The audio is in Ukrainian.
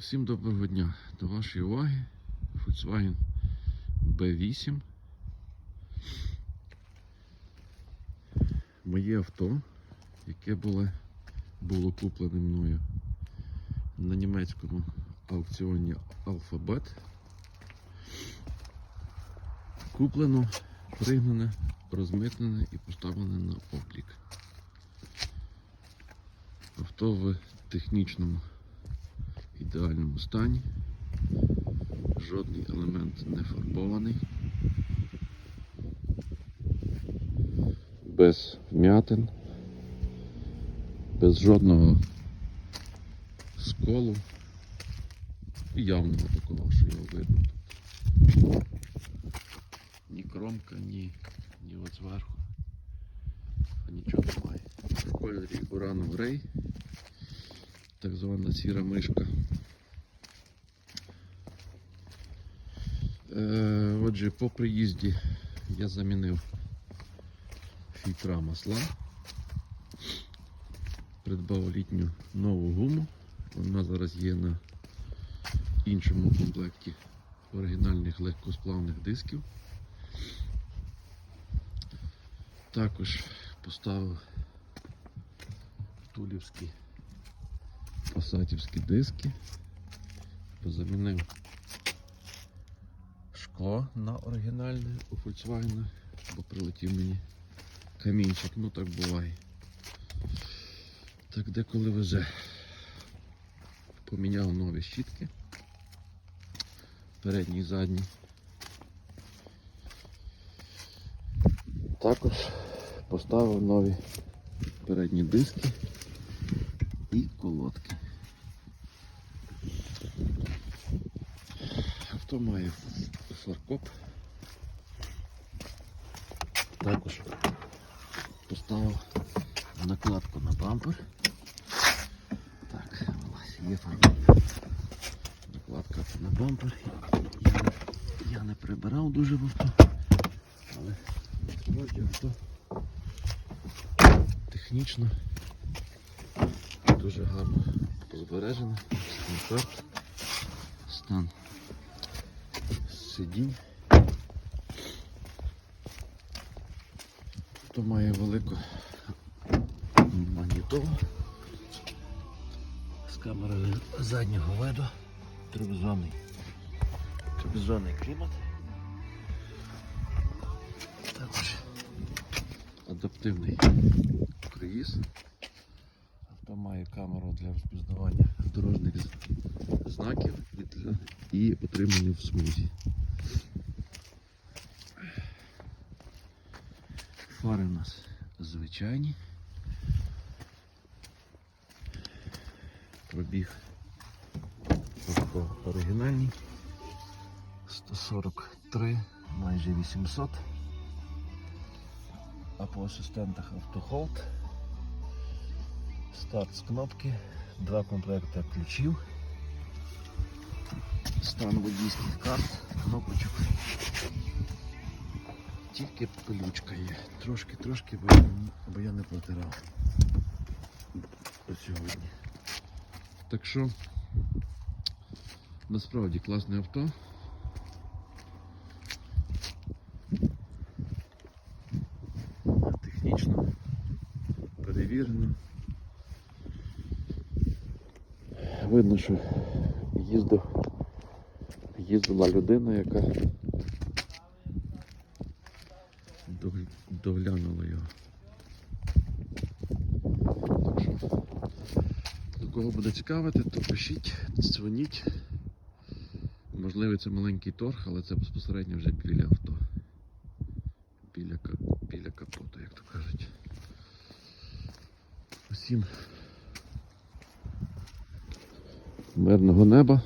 Всім доброго дня. До вашої уваги Volkswagen B8. Моє авто, яке було, було куплене мною на німецькому аукціоні Alphabet. Куплено, пригнане, розмитнене і поставлене на облік. Авто в технічному ідеальному стані. Жодний елемент не фарбований. Без вмятин, без жодного сколу. І явного такого, що його видно тут. Ні кромка, ні, ні от зверху. А нічого немає. В кольорі урану грей так звана сіра мишка. Отже, по приїзді я замінив фільтра масла, придбав літню нову гуму. Вона зараз є на іншому комплекті оригінальних легкосплавних дисків. Також поставив тулівські пасатівські диски, позамінив шкло на оригінальне у Volkswagen, бо прилетів мені камінчик, ну так буває. Так деколи везе. Поміняв нові щітки. Передні і задні. Також поставив нові передні диски і колодки. Авто має фаркоп. Також поставив накладку на бампер. Так, ось є фаркоп. Накладка на бампер. Я я не прибирав дуже в авто, але насправді авто технічно дуже гарно збережено. Стан сидінь. Хто має велику магнітолу з камерою заднього виду, трьохзонний, трьохзонний клімат. Також адаптивний круїз. Авто має камеру для розпізнавання дорожніх знаків і отримання в смузі. Фари у нас звичайні. Пробіг оригінальний. 143, майже 800. А по асистентах автохолд. Старт з кнопки, два комплекти ключів, стан водійських карт, кнопочок. Тільки пилючка є. Трошки-трошки, бо, я- не протирав до сьогодні. Так що насправді класне авто. Технічно перевірено. Видно, що їздив, їздила людина, яка доглянула його. Так що, до кого буде цікавити, то пишіть, дзвоніть. Можливо, це маленький торг, але це безпосередньо вже біля авто. Біля, біля капоту, як то кажуть. Усім мирного неба.